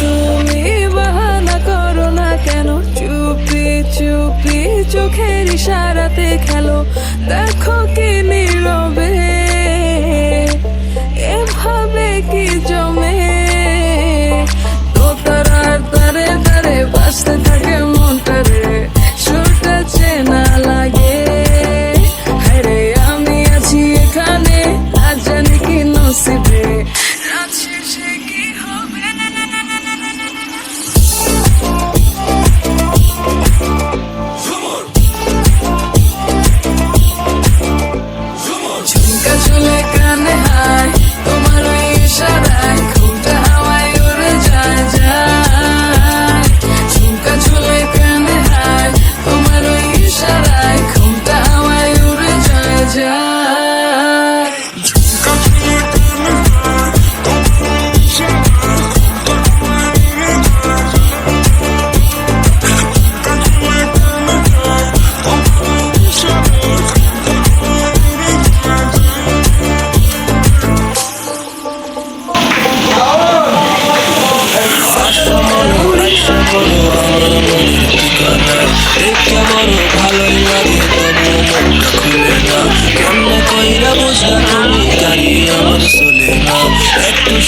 তুমি বাহানা করো না কেন, চুপি চুপি চোখের ইশারাতে খেলো। দেখো কি নীরবে, এভাবে কি জমে? তো তারার তারে তারে বাঁচতে থাকে মনটারে সুরটা চেনা লাগে। হরে আমি আছি এখানে, আজ জানি কি নসিবে। চলে কানে তোমার ওই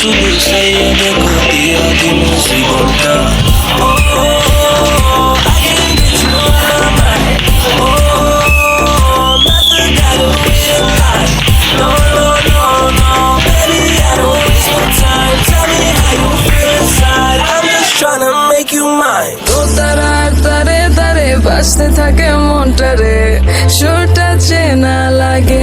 শুধু সাইয়া দেখো দিয়া দিন জীবনটা। বাঁচতে থাকে মনটারে সুরটা চেনা লাগে।